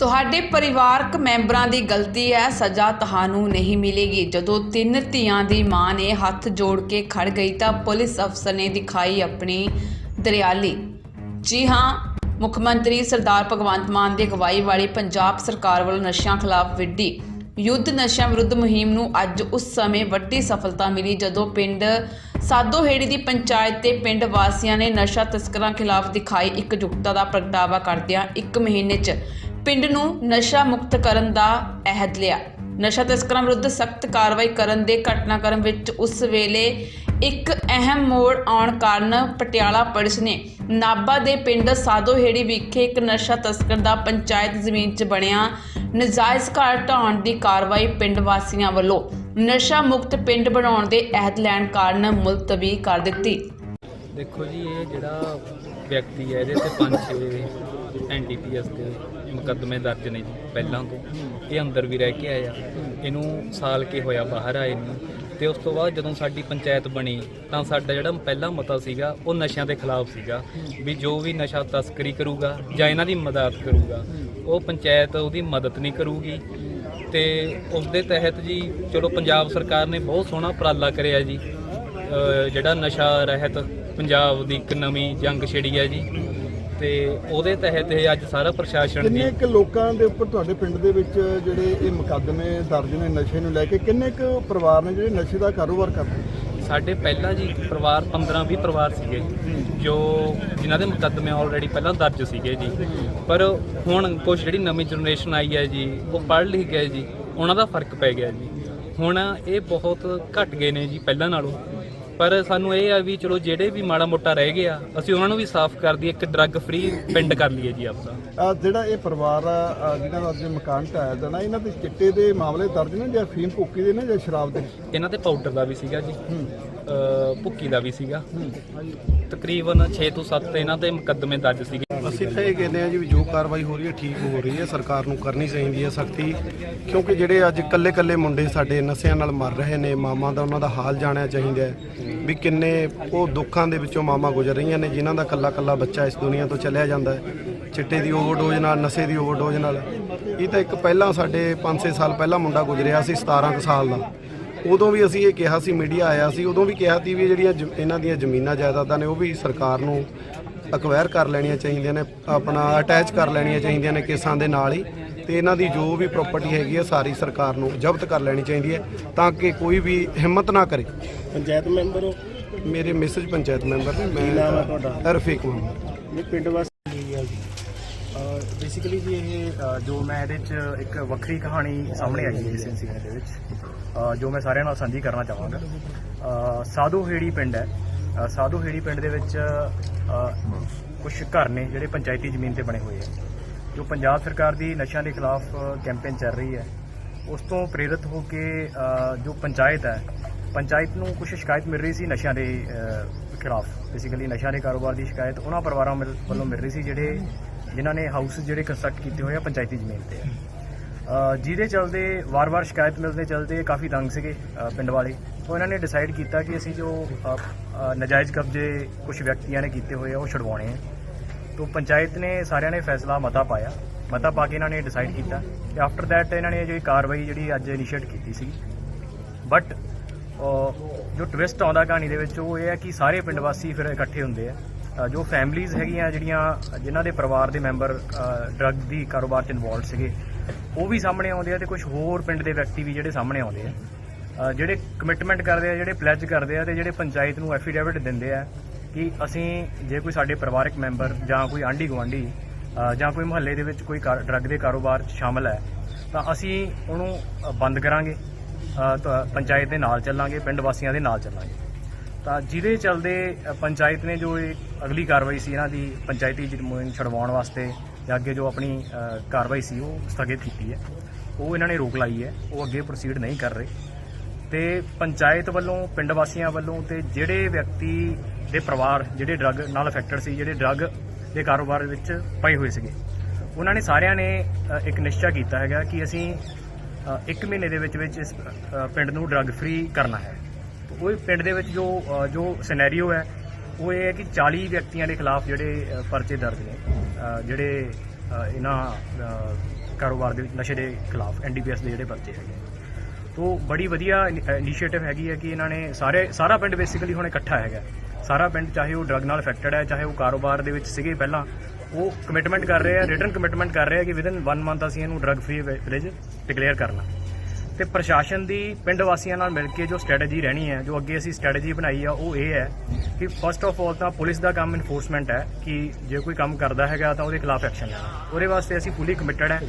ਤੁਹਾਡੇ ਪਰਿਵਾਰਕ ਮੈਂਬਰਾਂ ਦੀ ਗਲਤੀ ਹੈ, ਸਜ਼ਾ ਤੁਹਾਨੂੰ ਨਹੀਂ ਮਿਲੇਗੀ। ਜਦੋਂ ਤਿੰਨ ਧੀਆਂ ਦੀ ਮਾਂ ਨੇ ਹੱਥ ਜੋੜ ਕੇ ਖੜ ਗਈ ਤਾਂ ਪੁਲਿਸ ਅਫਸਰ ਨੇ ਦਿਖਾਈ ਆਪਣੀ ਦਰਿਆਲੀ। ਜੀ ਹਾਂ, ਮੁੱਖ ਮੰਤਰੀ ਸਰਦਾਰ ਭਗਵੰਤ ਮਾਨ ਦੀ ਅਗਵਾਈ ਵਾਲੀ ਪੰਜਾਬ ਸਰਕਾਰ ਵੱਲੋਂ ਨਸ਼ਿਆਂ ਖਿਲਾਫ ਵਿੱਢੀ। ਯੁੱਧ ਨਸ਼ਿਆਂ ਵਿਰੁੱਧ ਮੁਹਿੰਮ ਨੂੰ ਅੱਜ ਉਸ ਸਮੇਂ ਵੱਡੀ ਸਫਲਤਾ ਮਿਲੀ ਜਦੋਂ ਪਿੰਡ ਸਾਦੋਹੇੜੀ ਦੀ ਪੰਚਾਇਤ ਤੇ ਪਿੰਡ ਵਾਸੀਆਂ ਨੇ ਨਸ਼ਾ ਤਸਕਰਾਂ ਖਿਲਾਫ ਦਿਖਾਈ ਇਕਜੁੱਟਤਾ ਦਾ ਪ੍ਰਗਟਾਵਾ ਕਰਦਿਆਂ ਇੱਕ ਮਹੀਨੇ 'ਚ ਪਿੰਡ ਨੂੰ ਨਸ਼ਾ ਮੁਕਤ ਕਰਨ ਦਾ ਅਹਿਦ ਲਿਆ। ਨਸ਼ਾ ਤਸਕਰਾਂ ਵਿਰੁੱਧ ਸਖਤ ਕਾਰਵਾਈ ਕਰਨ ਦੇ ਘਟਨਾਕ੍ਰਮ ਵਿੱਚ ਉਸ ਵੇਲੇ ਇੱਕ ਅਹਿਮ ਮੋੜ ਆਉਣ ਕਾਰਨ ਪਟਿਆਲਾ ਪੁਲਿਸ ਨੇ ਨਾਬਾ ਦੇ ਪਿੰਡ ਸਾਦੋਹੇੜੀ ਵਿਖੇ ਇੱਕ ਨਸ਼ਾ ਤਸਕਰ ਦਾ ਪੰਚਾਇਤ ਜ਼ਮੀਨ 'ਚ ਬਣਿਆ ਨਜਾਇਜ਼ ਘਰ ਢਾਉਣ ਦੀ ਕਾਰਵਾਈ ਪਿੰਡ ਵਾਸੀਆਂ ਵੱਲੋਂ ਨਸ਼ਾ ਮੁਕਤ ਪਿੰਡ ਬਣਾਉਣ ਦੇ ਅਹਿਦ ਲੈਣ ਕਾਰਨ ਮੁਲਤਵੀ ਕਰ ਦਿੱਤੀ। ਦੇਖੋ ਜੀ, ਇਹ ਜਿਹੜਾ ਵਿਅਕਤੀ ਹੈ, ਇਹਦੇ ਤੇ ਪੰਜ ਛੇ ਐਨਡੀਪੀਐਸ ਦੇ ਮੁਕੱਦਮੇ ਦਰਜ ਨੇ ਜੀ, ਪਹਿਲਾਂ ਤੋਂ। ਇਹ ਅੰਦਰ ਵੀ ਰਹਿ ਕੇ ਆਇਆ। ਇਹਨੂੰ ਸਾਲ ਕੇ ਹੋਇਆ, ਬਾਹਰ ਆਏ ਨੂੰ। ਤੇ ਉਸ ਤੋਂ ਬਾਅਦ ਜਦੋਂ ਸਾਡੀ ਪੰਚਾਇਤ ਬਣੀ, ਤਾਂ ਸਾਡਾ ਜਿਹੜਾ ਪਹਿਲਾ ਮਤਾ ਸੀਗਾ, ਉਹ ਨਸ਼ਿਆਂ ਦੇ ਖਿਲਾਫ ਸੀਗਾ। ਵੀ ਜੋ ਵੀ ਨਸ਼ਾ ਤਸਕਰੀ ਕਰੂਗਾ ਜਾਂ ਇਹਨਾਂ ਦੀ ਮਦਦ ਕਰੂਗਾ, ਉਹ ਪੰਚਾਇਤ ਉਹਦੀ ਮਦਦ ਨਹੀਂ ਕਰੂਗੀ। ਤੇ ਉਸ ਦੇ ਤਹਿਤ ਜੀ, ਚਲੋ ਪੰਜਾਬ ਸਰਕਾਰ ਨੇ ਬਹੁਤ ਸੋਹਣਾ ਉਪਰਾਲਾ ਕਰਿਆ ਜੀ। ਜਿਹੜਾ ਨਸ਼ਾ ਰਹਿਤ ਪੰਜਾਬ ਦੀ ਇੱਕ ਨਵੀਂ ਜੰਗ ਛਿੜੀ ਹੈ ਜੀ। ਤੇ ਉਹਦੇ ਤਹਿਤ ਇਹ ਅੱਜ ਸਾਰਾ ਪ੍ਰਸ਼ਾਸਨ ਕਿੰਨੇ ਕੁ ਲੋਕਾਂ ਦੇ ਉੱਪਰ ਤੁਹਾਡੇ ਪਿੰਡ ਦੇ ਵਿੱਚ ਜਿਹੜੇ ਇਹ ਮੁਕੱਦਮੇ ਦਰਜ ਨੇ ਨਸ਼ੇ ਨੂੰ ਲੈ ਕੇ, ਕਿੰਨੇ ਕੁ ਪਰਿਵਾਰ ਨੇ ਜਿਹੜੇ ਨਸ਼ੇ ਦਾ ਕਾਰੋਬਾਰ ਕਰਦੇ ਸਾਡੇ ਪਹਿਲਾਂ ਜੀ ਪਰਿਵਾਰ 15 20 ਪਰਿਵਾਰ ਸੀਗੇ, ਜੋ ਜਿਨ੍ਹਾਂ ਦੇ ਮੁਕੱਦਮੇ ਆਲਰੇਡੀ ਪਹਿਲਾਂ ਦਰਜ ਸੀਗੇ ਜੀ। ਪਰ ਹੁਣ ਕੁਝ ਜਿਹੜੀ ਨਵੀਂ ਜਨਰੇਸ਼ਨ ਆਈ ਹੈ ਜੀ, ਉਹ ਪੜ੍ਹ ਲਿਖ ਗਏ ਜੀ, ਉਹਨਾਂ ਦਾ ਫ਼ਰਕ ਪੈ ਗਿਆ ਜੀ। ਹੁਣ ਇਹ ਬਹੁਤ ਘਟ ਗਏ ਨੇ ਜੀ, ਪਹਿਲਾਂ ਨਾਲੋਂ। ਪਰ ਸਾਨੂੰ ਇਹ ਆ ਵੀ ਚਲੋ ਜਿਹੜੇ ਵੀ ਮਾੜਾ ਮੋਟਾ ਰਹਿ ਗਿਆ ਅਸੀਂ ਉਹਨਾਂ ਨੂੰ ਵੀ ਸਾਫ਼ ਕਰ ਦਈਏ ਇੱਕ ਡਰੱਗ ਫ੍ਰੀ ਪਿੰਡ ਕਰ ਲਈਏ ਜੀ ਆਪਦਾ। ਜਿਹੜਾ ਇਹ ਪਰਿਵਾਰ ਆ ਜਿਹਨਾਂ ਦਾ ਅੱਜ ਮਕਾਨ ਢਾਇਆ ਜਾਣਾ ਇਹਨਾਂ ਦੇ ਚਿੱਟੇ ਦੇ ਮਾਮਲੇ ਦਰਜ ਨੇ ਜਾਂ ਫੀਮ ਭੁੱਕੀ ਦੇ ਨੇ ਜਾਂ ਸ਼ਰਾਬ ਦੇ? ਇਹਨਾਂ ਤੇ ਪਾਊਡਰ ਦਾ ਵੀ ਸੀਗਾ ਜੀ। ਹੂੰ। ਅ, ਭੁੱਕੀ ਦਾ ਵੀ ਸੀਗਾ। ਤਕਰੀਬਨ 6 ਤੋਂ 7 ਇਹਨਾਂ ਤੇ ਮੁਕੱਦਮੇ ਦਰਜ ਸੀਗੇ ਅਸੀਂ ਤਾਂ ਇਹ ਕਹਿੰਦੇ ਆ ਜੀ ਵੀ ਜੋ ਕਾਰਵਾਈ ਹੋ ਰਹੀ ਹੈ, ਠੀਕ ਹੋ ਰਹੀ ਹੈ, ਸਰਕਾਰ ਨੂੰ ਕਰਨੀ ਚਾਹੀਦੀ ਹੈ ਸਖਤੀ, ਕਿਉਂਕਿ ਜਿਹੜੇ ਅੱਜ ਕੱਲੇ ਕੱਲੇ ਮੁੰਡੇ ਸਾਡੇ ਨਸ਼ਿਆਂ ਨਾਲ ਮਰ ਰਹੇ ਨੇ ਮਾਮਾ ਦਾ ਉਹਨਾਂ ਦਾ ਹਾਲ ਜਾਣਿਆ ਚਾਹੀਦਾ ਹੈ, ਵੀ ਕਿੰਨੇ ਉਹ ਦੁੱਖਾਂ ਦੇ ਵਿੱਚੋਂ ਮਾਮਾ ਗੁਜ਼ਰ ਰਹੀਆਂ ਨੇ, ਜਿਨ੍ਹਾਂ ਦਾ ਕੱਲਾ ਕੱਲਾ ਬੱਚਾ ਇਸ ਦੁਨੀਆ ਤੋਂ ਚਲਿਆ ਜਾਂਦਾ ਹੈ, ਚਿੱਟੇ ਦੀ ਓਵਰਡੋਜ਼ ਨਾਲ, ਨਸ਼ੇ ਦੀ ਓਵਰਡੋਜ਼ ਨਾਲ। ਇਹ ਤਾਂ ਇੱਕ ਪਹਿਲਾਂ ਸਾਡੇ 5-6 ਸਾਲ ਪਹਿਲਾਂ ਮੁੰਡਾ ਗੁਜ਼ਰਿਆ ਸੀ 17 ਕੁ ਸਾਲ ਦਾ। ਉਦੋਂ ਵੀ ਅਸੀਂ ਇਹ ਕਿਹਾ ਸੀ, ਮੀਡੀਆ ਆਇਆ ਸੀ, ਉਦੋਂ ਵੀ ਕਿਹਾ ਸੀ ਵੀ ਜਿਹੜੀਆਂ ਜ ਇਹਨਾਂ ਦੀਆਂ ਜ਼ਮੀਨਾਂ ਜਾਇਦਾਦਾਂ ਨੇ, ਉਹ ਵੀ ਸਰਕਾਰ ਨੂੰ ਅਕਵਾਇਰ ਕਰ ਲੈਣੀਆਂ ਚਾਹੀਦੀਆਂ ਨੇ ਆਪਣਾ ਅਟੈਚ ਕਰ ਲੈਣੀਆਂ ਚਾਹੀਦੀਆਂ ਨੇ ਕੇਸਾਂ ਦੇ ਨਾਲ ਹੀ। ਤੇ ਇਹਨਾਂ ਦੀ ਜੋ ਵੀ ਪ੍ਰਾਪਰਟੀ ਹੈਗੀ ਹੈ ਸਾਰੀ ਸਰਕਾਰ ਨੂੰ ਜ਼ਬਤ ਕਰ ਲੈਣੀ ਚਾਹੀਦੀ ਹੈ ਤਾਂ ਕਿ ਕੋਈ ਵੀ ਹਿੰਮਤ ਨਾ ਕਰੇ। ਪੰਚਾਇਤ ਮੈਂਬਰ ਹੋ? ਮੇਰੇ ਮੈਸੇਜ ਪੰਚਾਇਤ ਮੈਂਬਰ ਨੇ ਕੀ ਨਾਮ ਹੈ ਮੈਂ ਤੁਹਾਡਾ? ਰਫੀਕ ਮੁਹੰਮਦ ਇਹ ਪਿੰਡ ਵਾਸੀ ਹੈ ਜੀ? ਬੇਸਿਕਲੀ ਜੀ ਇਹ ਅ, ਜੋ ਮੈਂ ਇਹਦੇ ਚ ਇੱਕ ਵੱਖਰੀ ਕਹਾਣੀ ਸਾਹਮਣੇ ਆਈ ਹੈ ਇਸ ਇਨਸੀਡੈਂਟ ਦੇ ਵਿੱਚ। ਅ, ਜੋ ਮੈਂ ਸਾਰਿਆਂ ਨਾਲ ਸਾਂਝੀ ਕਰਨਾ ਚਾਹਾਂਗਾ। ਅ, ਸਾਧੂ ਹੇੜੀ ਪਿੰਡ ਹੈ। ਅ, ਸਾਧੂ ਹੇੜੀ ਪਿੰਡ ਦੇ ਵਿੱਚ ਕੁਝ ਘਰ ਨੇ ਜਿਹੜੇ ਪੰਚਾਇਤੀ ਜ਼ਮੀਨ ਤੇ ਬਣੇ ਹੋਏ ਆ। ਜੋ ਪੰਜਾਬ ਸਰਕਾਰ ਦੀ ਨਸ਼ਿਆਂ ਦੇ ਖਿਲਾਫ ਕੈਂਪੇਨ ਚੱਲ ਰਹੀ ਹੈ। ਉਸ ਤੋਂ ਪ੍ਰੇਰਿਤ ਹੋ ਕੇ ਅ, ਜੋ ਪੰਚਾਇਤ ਹੈ ਪੰਚਾਇਤ ਨੂੰ ਕੁਝ ਸ਼ਿਕਾਇਤ ਮਿਲ ਰਹੀ ਸੀ ਨਸ਼ਿਆਂ ਦੇ ਅ, ਖਿਲਾਫ। ਬੇਸਿਕਲੀ ਨਸ਼ਿਆਂ ਦੇ ਕਾਰੋਬਾਰ ਦੀ ਸ਼ਿਕਾਇਤ ਉਹਨਾਂ ਪਰਿਵਾਰਾਂ ਮਿਲ- ਵੱਲੋਂ ਮਿਲ ਰਹੀ ਸੀ ਜਿਹੜੇ ਜਿਨ੍ਹਾਂ ਨੇ ਹਾਊਸ ਜਿਹੜੇ ਕੰਸਟਰਕਟ ਕੀਤੇ ਹੋਏ ਆ ਪੰਚਾਇਤੀ ਜ਼ਮੀਨ ਤੇ। ਅ, ਜਿਹਦੇ ਚਲਦੇ ਵਾਰ-ਵਾਰ ਸ਼ਿਕਾਇਤ ਮਿਲਦੇ ਚਲਦੇ ਕਾਫੀ ਤੰਗ ਸੀਗੇ ਅ, ਪਿੰਡ ਵਾਲੇ। ਤਾਂ ਇਹਨਾਂ ਨੇ ਡਿਸਾਈਡ ਕੀਤਾ ਕਿ ਅਸੀਂ ਜੋ ਅ, ਅ, ਨਾਜਾਇਜ਼ ਕਬਜ਼ੇ ਕੁਝ ਵਿਅਕਤੀਆਂ ਨੇ ਕੀਤੇ ਹੋਏ ਆ ਉਹ ਛੁਡਵਾਉਣੇ ਆ। ਤੋਂ ਪੰਚਾਇਤ ਨੇ ਸਾਰਿਆਂ ਨੇ ਫੈਸਲਾ ਮਤਾ ਪਾਇਆ। ਮਤਾ ਪਾ ਕੇ ਇਹਨਾਂ ਨੇ ਡਿਸਾਈਡ ਕੀਤਾ ਤੇ ਆਫਟਰ ਦੈਟ ਇਹਨਾਂ ਨੇ ਜਿਹੜੀ ਕਾਰਵਾਈ ਜਿਹੜੀ ਅੱਜ ਇਨੀਸ਼ੀਏਟ ਕੀਤੀ ਸੀ। ਬਟ ਜੋ ਟਵਿਸਟ ਆਉਂਦਾ ਕਹਾਣੀ ਦੇ ਵਿੱਚ ਉਹ ਇਹ ਹੈ ਕਿ ਸਾਰੇ ਪਿੰਡ ਵਾਸੀ ਫਿਰ ਇਕੱਠੇ ਹੁੰਦੇ ਆ। ਅ, ਜੋ ਫੈਮਲੀਆਂ ਹੈਗੀਆਂ ਜਿਹੜੀਆਂ ਜਿਨ੍ਹਾਂ ਦੇ ਪਰਿਵਾਰ ਦੇ ਮੈਂਬਰ ਡਰੱਗ ਦੀ ਕਾਰੋਬਾਰ 'ਚ ਇਨਵੋਲਡ ਸੀਗੇ ਉਹ ਵੀ ਸਾਹਮਣੇ ਆਉਂਦੇ ਆ ਤੇ ਕੁਝ ਹੋਰ ਪਿੰਡ ਦੇ ਵਿਅਕਤੀ ਵੀ ਜਿਹੜੇ ਸਾਹਮਣੇ ਆਉਂਦੇ ਆ। ਜਿਹੜੇ ਕਮਿਟਮੈਂਟ ਕਰਦੇ ਆ, ਜਿਹੜੇ ਪਲੈਜ ਕਰਦੇ ਆ ਤੇ ਜਿਹੜੇ ਪੰਚਾਇਤ ਨੂੰ ਐਫੀਡੇਵਿਟ ਦਿੰਦੇ ਆ ਕਿ ਅਸੀਂ ਜੇ ਕੋਈ ਸਾਡੇ ਪਰਿਵਾਰਕ ਮੈਂਬਰ ਜਾਂ ਕੋਈ ਆਂਢੀ ਗੁਆਂਢੀ ਜਾਂ ਕੋਈ ਮੁਹੱਲੇ ਦੇ ਵਿੱਚ ਕੋਈ ਡਰੱਗ ਦੇ ਕਾਰੋਬਾਰ 'ਚ ਸ਼ਾਮਲ ਹੈ, ਤਾਂ ਅਸੀਂ ਉਹਨੂੰ ਬੰਦ ਕਰਾਂਗੇ ਪੰਚਾਇਤ ਦੇ ਨਾਲ ਚੱਲਾਂਗੇ, ਪਿੰਡ ਵਾਸੀਆਂ ਦੇ ਨਾਲ ਚੱਲਾਂਗੇ। ਤਾਂ ਜਿਹਦੇ ਚਲਦੇ ਪੰਚਾਇਤ ਨੇ ਜੋ ਇਹ ਅਗਲੀ ਕਾਰਵਾਈ ਸੀ ਇਹਨਾਂ ਦੀ, ਪੰਚਾਇਤੀ ਜ਼ਮੀਨ ਛਡਵਾਉਣ ਵਾਸਤੇ ਜਾਂ ਅੱਗੇ ਜੋ ਆਪਣੀ ਕਾਰਵਾਈ ਸੀ, ਉਹ ਸਥਗਿਤ ਕੀਤੀ ਹੈ। ਉਹ ਇਹਨਾਂ ਨੇ ਰੋਕ ਲਾਈ ਹੈ, ਉਹ ਅੱਗੇ ਪ੍ਰੋਸੀਡ ਨਹੀਂ ਕਰ ਰਹੇ। ਤੇ ਪੰਚਾਇਤ ਵੱਲੋਂ, ਪਿੰਡ ਵਾਸੀਆਂ ਵੱਲੋਂ ਤੇ ਜਿਹੜੇ ਵਿਅਕਤੀ ਦੇ ਪਰਿਵਾਰ, ਜਿਹੜੇ ਡਰੱਗ ਨਾਲ ਅਫੈਕਟਡ ਸੀ, ਜਿਹੜੇ ਡਰੱਗ ਦੇ ਕਾਰੋਬਾਰ ਵਿੱਚ ਪਏ ਹੋਏ ਸੀਗੇ, ਉਹਨਾਂ ਨੇ ਸਾਰਿਆਂ ਨੇ ਇੱਕ ਨਿਸ਼ਚਾ ਕੀਤਾ ਹੈਗਾ ਕਿ ਅਸੀਂ ਇੱਕ ਮਹੀਨੇ ਦੇ ਵਿੱਚ ਵਿੱਚ ਇਸ ਪਿੰਡ ਨੂੰ ਡਰੱਗ ਫ੍ਰੀ ਕਰਨਾ ਹੈ। ਉਹ ਪਿੰਡ ਦੇ ਵਿੱਚ ਜੋ ਜੋ ਸਿਨੈਰੀਓ ਹੈ, ਉਹ ਇਹ ਹੈ ਕਿ 40 ਵਿਅਕਤੀਆਂ ਦੇ ਖਿਲਾਫ ਜਿਹੜੇ ਪਰਚੇ ਦਰਜ ਨੇ ਜਿਹੜੇ ਇਹਨਾਂ ਕਾਰੋਬਾਰ ਦੇ ਨਸ਼ੇ ਦੇ ਖਿਲਾਫ ਐਨਡੀਪੀਐਸ ਦੇ ਜਿਹੜੇ ਪਰਚੇ ਹੈਗੇ ਤੋ ਬੜੀ ਵਧੀਆ ਇਨੀਸ਼ੀਏਟਿਵ ਹੈਗੀ ਹੈ ਕਿ ਇਹਨਾਂ ਨੇ ਸਾਰੇ, ਸਾਰਾ ਪਿੰਡ ਬੇਸਿਕਲੀ ਹੁਣ ਇਕੱਠਾ ਹੈਗਾ। ਸਾਰਾ ਪਿੰਡ ਚਾਹੇ ਉਹ ਡਰਗ ਨਾਲ ਅਫੈਕਟਡ ਹੈ, ਚਾਹੇ ਉਹ ਕਾਰੋਬਾਰ ਦੇ ਵਿੱਚ ਸੀਗੇ ਪਹਿਲਾਂ, ਉਹ ਕਮਿਟਮੈਂਟ ਕਰ ਰਹੇ ਆ ਰਿਟਨ ਕਮਿਟਮੈਂਟ ਕਰ ਰਹੇ ਆ ਕਿ ਵਿਦਨ 1 ਮੰਥ ਅਸੀਂ ਇਹਨੂੰ ਡਰਗ ਫ੍ਰੀ ਵਿਲੇਜ ਡਿਕਲੇਅਰ ਕਰਨਾ। ਤੇ ਪ੍ਰਸ਼ਾਸਨ ਦੀ ਪਿੰਡ ਵਾਸੀਆਂ ਨਾਲ ਮਿਲ ਕੇ ਜੋ ਸਟ੍ਰੈਟਜੀ ਰਹਿਣੀ ਹੈ, ਜੋ ਅੱਗੇ ਅਸੀਂ ਸਟ੍ਰੈਟਜੀ ਬਣਾਈ ਆ, ਉਹ ਇਹ ਹੈ ਕਿ ਫਸਟ ਆਫ ਆਲ ਤਾਂ ਪੁਲਿਸ ਦਾ ਕੰਮ ਇਨਫੋਰਸਮੈਂਟ ਹੈ ਕਿ ਜੇ ਕੋਈ ਕੰਮ ਕਰਦਾ ਹੈਗਾ ਤਾਂ ਉਹਦੇ ਖਿਲਾਫ ਐਕਸ਼ਨ ਲੈਣਾ। ਉਹਦੇ ਵਾਸਤੇ ਅਸੀਂ ਫੁੱਲੀ ਕਮਿਟਡ ਹੈ।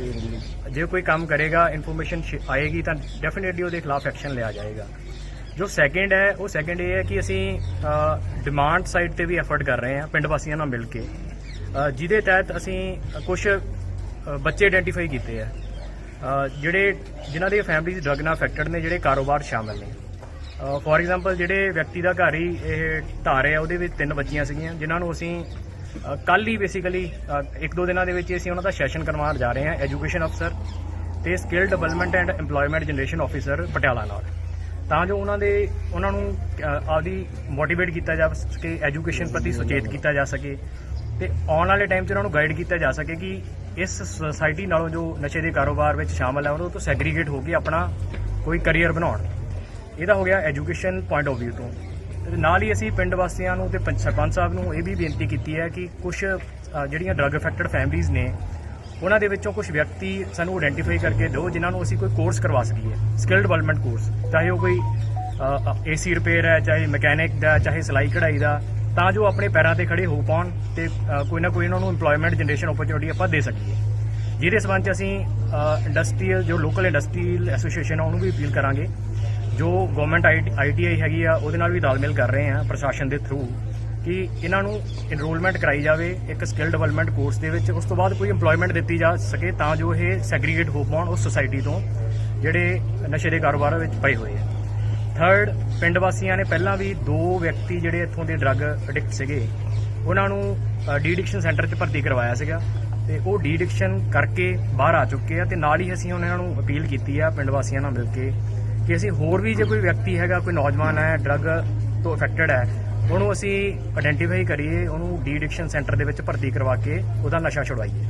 ਜੇ ਕੋਈ ਕੰਮ ਕਰੇਗਾ ਇਨਫੋਰਮੇਸ਼ਨ ਆਏਗੀ ਤਾਂ ਡੈਫੀਨਿਟਲੀ ਉਹਦੇ ਖਿਲਾਫ ਐਕਸ਼ਨ ਲਿਆ ਜਾਏਗਾ। ਜੋ ਸੈਕੰਡ ਹੈ ਉਹ ਸੈਕੰਡ ਇਹ ਹੈ ਕਿ ਅਸੀਂ ਡਿਮਾਂਡ ਸਾਈਡ ਤੇ ਵੀ ਐਫਰਟ ਕਰ ਰਹੇ ਹਾਂ ਪਿੰਡ ਵਾਸੀਆਂ ਨਾਲ ਮਿਲ ਕੇ। ਜਿਹਦੇ ਤਹਿਤ ਅਸੀਂ ਕੁਝ ਬੱਚੇ ਆਇਡੈਂਟੀਫਾਈ ਕੀਤੇ ਆ। ਅ, ਜਿਹੜੇ ਜਿਨ੍ਹਾਂ ਦੀ ਫੈਮਿਲੀਜ਼ ਡਰਗ ਨਾਲ ਅਫੈਕਟਡ ਨੇ ਜਿਹੜੇ ਕਾਰੋਬਾਰ ਸ਼ਾਮਲ ਨੇ। ਫੋਰ ਐਗਜ਼ਾਮਪਲ ਜਿਹੜੇ ਵਿਅਕਤੀ ਦਾ ਘਰ ਹੀ ਇਹ ਧਾਰੇ ਆ ਉਹਦੇ ਵਿੱਚ ਤਿੰਨ ਬੱਚੀਆਂ ਸੀਗੀਆਂ, ਜਿਨ੍ਹਾਂ ਨੂੰ ਅਸੀਂ ਕੱਲ ਹੀ ਬੇਸਿਕਲੀ ਇੱਕ ਦੋ ਦਿਨਾਂ ਦੇ ਵਿੱਚ ਹੀ ਅਸੀਂ ਉਹਨਾਂ ਦਾ ਸੈਸ਼ਨ ਕਰਵਾਉਣ ਜਾ ਰਹੇ ਹਾਂ ਐਜੂਕੇਸ਼ਨ ਅਫਸਰ ਤੇ skill development and EMPLOYMENT generation officer Patiala ਨਾਲ। ਤਾਂ ਜੋ ਉਹਨਾਂ ਦੇ, ਉਹਨਾਂ ਨੂੰ ਆਪਦੀ ਮੋਟੀਵੇਟ ਕੀਤਾ ਜਾ ਸਕੇ ਐਜੂਕੇਸ਼ਨ ਪ੍ਰਤੀ ਸੁਚੇਤ ਕੀਤਾ ਜਾ ਸਕੇ ਤੇ ਆਉਣ ਵਾਲੇ ਟਾਈਮ 'ਚ ਉਹਨਾਂ ਨੂੰ ਗਾਈਡ ਕੀਤਾ ਜਾ ਸਕੇ ਕਿ ਇਸ ਸੁਸਾਇਟੀ ਨਾਲੋਂ ਜੋ ਨਸ਼ੇ ਦੇ ਕਾਰੋਬਾਰ ਵਿੱਚ ਸ਼ਾਮਲ ਹੈ ਉਹਨਾਂ ਤੋਂ ਸੈਗਰੀਗੇਟ ਹੋ ਕੇ ਆਪਣਾ ਕੋਈ ਕੈਰੀਅਰ ਬਣਾਉਣ। ਇਹਦਾ ਹੋ ਗਿਆ ਐਜੂਕੇਸ਼ਨ ਪੁਆਇੰਟ ਆਫ View ਤੋਂ। ਤੇ ਨਾਲ ਹੀ ਅਸੀਂ ਪਿੰਡ ਵਾਸੀਆਂ ਨੂੰ ਤੇ ਪੰਚ- ਸਰਪੰਚ ਸਾਹਿਬ ਨੂੰ ਇਹ ਵੀ ਬੇਨਤੀ ਕੀਤੀ ਹੈ ਕਿ ਕੁਝ ਜਿਹੜੀਆਂ ਡਰੱਗ ਅਫੈਕਟਡ ਫੈਮਿਲੀਆਂ ਨੇ ਉਹਨਾਂ ਦੇ ਵਿੱਚੋਂ ਕੁਝ ਵਿਅਕਤੀ ਸਾਨੂੰ ਆਇਡੈਂਟੀਫਾਈ ਕਰਕੇ ਦਿਓ ਜਿਨ੍ਹਾਂ ਨੂੰ ਅਸੀਂ ਕੋਈ ਕੋਰਸ ਕਰਵਾ ਸਕੀਏ ਸਕਿੱਲ ਡਿਵੈਲਪਮੈਂਟ ਕੋਰਸ ਚਾਹੇ ਉਹ ਕੋਈ ਏਸੀ ਰਿਪੇਅਰ ਹੈ ਚਾਹੇ ਮਕੈਨਿਕ ਦਾ ਚਾਹੇ ਸਿਲਾਈ ਕਢਾਈ ਦਾ ਤਾਂ ਜੋ ਆਪਣੇ ਪੈਰਾਂ ਤੇ ਖੜੇ ਹੋ ਪਾਉਣ ਤੇ ਅ, ਕੋਈ ਨਾ ਕੋਈ ਉਹਨਾਂ ਨੂੰ EMPLOYMENT ਜਨਰੇਸ਼ਨ ਓਪਰਚੁਨਿਟੀ ਆਪਾਂ ਦੇ ਸਕੀਏ। ਜਿਹਦੇ ਸੰਬੰਧ ਚ ਅਸੀਂ ਇੰਡਸਟਰੀਅਲ ਜੋ ਲੋਕਲ ਇੰਡਸਟਰੀਅਲ ਐਸੋਸੀਏਸ਼ਨ ਆ ਉਹਨੂੰ ਵੀ ਅਪੀਲ ਕਰਾਂਗੇ। ਜੋ ਗਵਰਨਮੈਂਟ ਆਈਟੀਆਈ ਹੈਗੀ ਆ, ਉਹਦੇ ਨਾਲ ਵੀ ਤਾਲਮੇਲ ਕਰ ਰਹੇ ਆ ਪ੍ਰਸ਼ਾਸਨ ਦੇ ਥਰੂ ਕਿ ਇਹਨਾਂ ਨੂੰ ਇਨਰੋਲਮੈਂਟ ਕਰਾਈ ਜਾਵੇ, ਇੱਕ ਸਕਿੱਲ ਡਿਵੈਲਪਮੈਂਟ ਕੋਰਸ ਦੇ ਵਿੱਚ, ਉਸ ਤੋਂ ਬਾਅਦ ਕੋਈ EMPLOYMENT ਦਿੱਤੀ ਜਾ ਸਕੇ ਤਾਂ ਜੋ ਇਹ ਸੈਗਰੀਗੇਟ ਹੋ ਪਾਉਣ ਉਸ ਸੁਸਾਇਟੀ ਤੋਂ, ਜਿਹੜੇ ਨਸ਼ੇ ਦੇ ਕਾਰੋਬਾਰ ਵਿੱਚ ਪਏ ਹੋਏ ਆ। ਥਰਡ ਪਿੰਡ ਵਾਸੀਆਂ ਨੇ ਪਹਿਲਾਂ ਵੀ ਦੋ ਵਿਅਕਤੀ ਜਿਹੜੇ ਇੱਥੋਂ ਦੇ ਡਰੱਗ ਐਡਿਕਟ ਸੀਗੇ, ਉਹਨਾਂ ਨੂੰ ਡੀਡਿਕਸ਼ਨ ਸੈਂਟਰ 'ਚ ਭਰਤੀ ਕਰਵਾਇਆ ਸੀਗਾ ਤੇ ਉਹ ਡੀਡਿਕਸ਼ਨ ਕਰਕੇ ਬਾਹਰ ਆ ਚੁੱਕੇ ਆ ਤੇ ਨਾਲ ਹੀ ਅਸੀਂ ਉਹਨਾਂ ਨੂੰ ਅਪੀਲ ਕੀਤੀ ਆ ਪਿੰਡ ਵਾਸੀਆਂ ਨਾਲ ਮਿਲ ਕੇ ਕਿ ਅਸੀਂ ਹੋਰ ਵੀ ਜੇ ਕੋਈ ਵਿਅਕਤੀ ਹੈਗਾ, ਕੋਈ ਨੌਜਵਾਨ ਹੈ ਡਰੱਗ ਤੋਂ ਅਫੈਕਟਡ ਹੈ, ਉਹਨੂੰ ਅਸੀਂ ਆਇਡੈਂਟੀਫਾਈ ਕਰੀਏ, ਉਹਨੂੰ ਡੀ ਐਡਿਕਸ਼ਨ ਸੈਂਟਰ ਦੇ ਵਿੱਚ ਭਰਤੀ ਕਰਵਾ ਕੇ ਉਹਦਾ ਨਸ਼ਾ ਛੁਡਵਾਈਏ।